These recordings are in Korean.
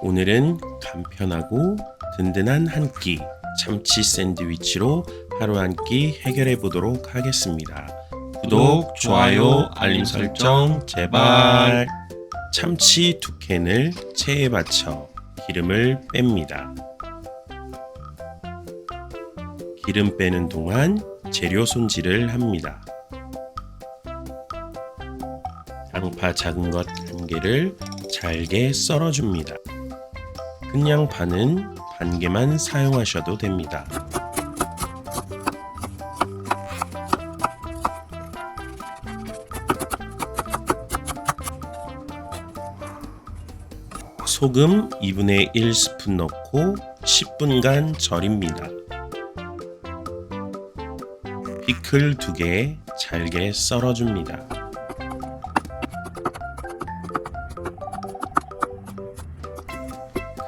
오늘은 간편하고 든든한 한 끼 참치 샌드위치로 하루 한 끼 해결해 보도록 하겠습니다. 구독, 좋아요, 알림 설정 제발. 참치 두 캔을 체에 받쳐 기름을 뺍니다. 기름 빼는 동안 재료 손질을 합니다. 양파 작은 것 한 개를 잘게 썰어줍니다. 큰 양파는 반 개만 사용하셔도 됩니다. 소금 2분의 1 스푼 넣고 10분간 절입니다. 피클 2개 잘게 썰어줍니다.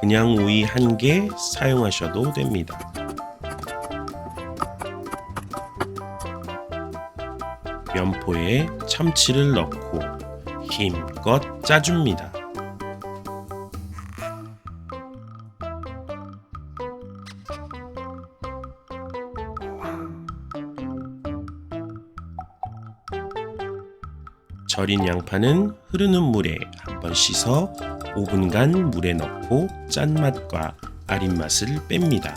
그냥 오이 한 개 사용하셔도 됩니다. 면포에 참치를 넣고 힘껏 짜줍니다. 절인 양파는 흐르는 물에 한 번 씻어 5분간 물에 넣고 짠맛과 아린 맛을 뺍니다.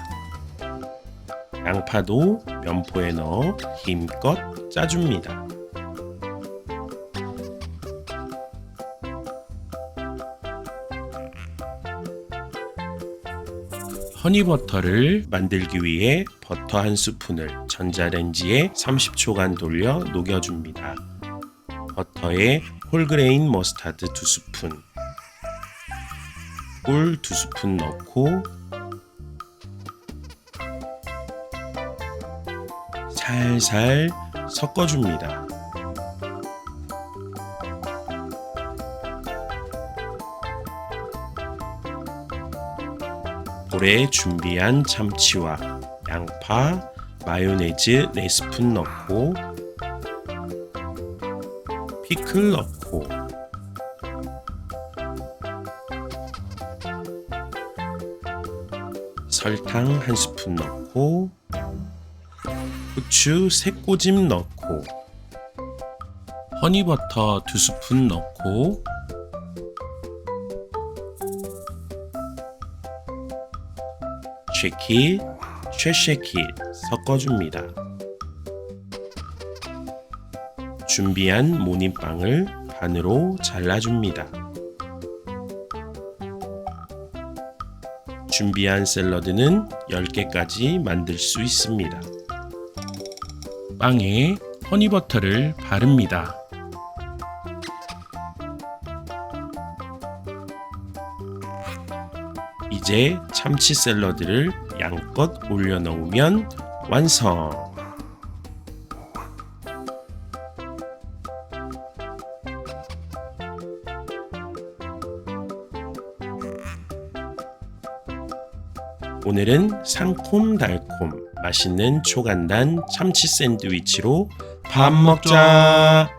양파도 면포에 넣어 힘껏 짜줍니다. 허니버터를 만들기 위해 버터 한 스푼을 전자레인지에 30초간 돌려 녹여줍니다. 버터에 홀그레인 머스타드 두 스푼, 꿀두 스푼 넣고 살살 섞어줍니다. 볼에 준비한 참치와 양파, 마요네즈 4스푼 넣고 피클 넣고 설탕 한 스푼 넣고 후추 세 꼬집 넣고 허니버터 두 스푼 넣고 쉐킷, 쉐쉐킷 섞어줍니다. 준비한 모닝빵을 반으로 잘라줍니다. 준비한 샐러드는 10개까지 만들 수 있습니다. 빵에 허니버터를 바릅니다. 이제 참치 샐러드를 양껏 올려 넣으면 완성! 오늘은 상콤달콤 맛있는 초간단 참치 샌드위치로 밥 먹자.